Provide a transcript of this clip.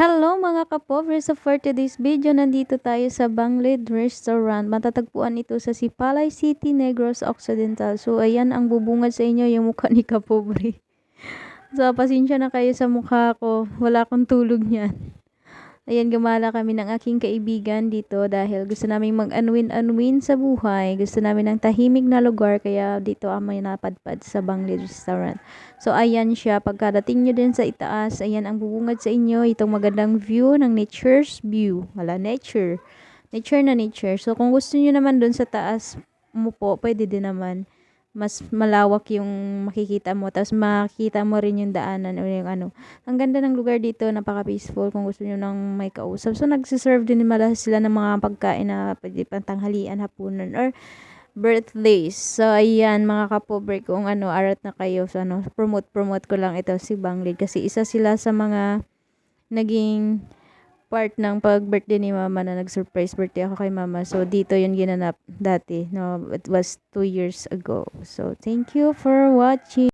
Hello mga kapover! So for today's video, nandito tayo sa Banglid Restaurant. Matatagpuan ito sa Sipalay City, Negros Occidental. So ayan ang bubungad sa inyo yung mukha ni kapobre. So pasensya na kayo sa mukha ko. Wala akong tulog niyan. Ayan, gumala kami ng aking kaibigan dito dahil gusto namin mag-unwin-unwin sa buhay. Gusto namin ng tahimik na lugar kaya dito kami napadpad sa Banglid Restaurant. So ayan siya, pagkadating nyo din sa itaas, ayan ang bubungad sa inyo, itong magandang view ng nature's view. Wala, nature. Nature na nature. So kung gusto nyo naman dun sa taas mo po, pwede din naman mas malawak yung makikita mo. Tapos makikita mo rin yung daanan o yung ano. Ang ganda ng lugar dito, napaka-peaceful kung gusto nyo nang may kausap. So nagsiserve din mala sila ng mga pagkain na pwede pantanghalian, hapunan, or birthdays. So ayan mga kapobre kung ano, arat na kayo. So ano, promote-promote ko lang ito si Banglid. Kasi isa sila sa mga naging part ng pag-birthday ni mama na nag-surprise birthday ako kay mama. So, dito yun ginanap dati. No, it was two years ago. So, thank you for watching.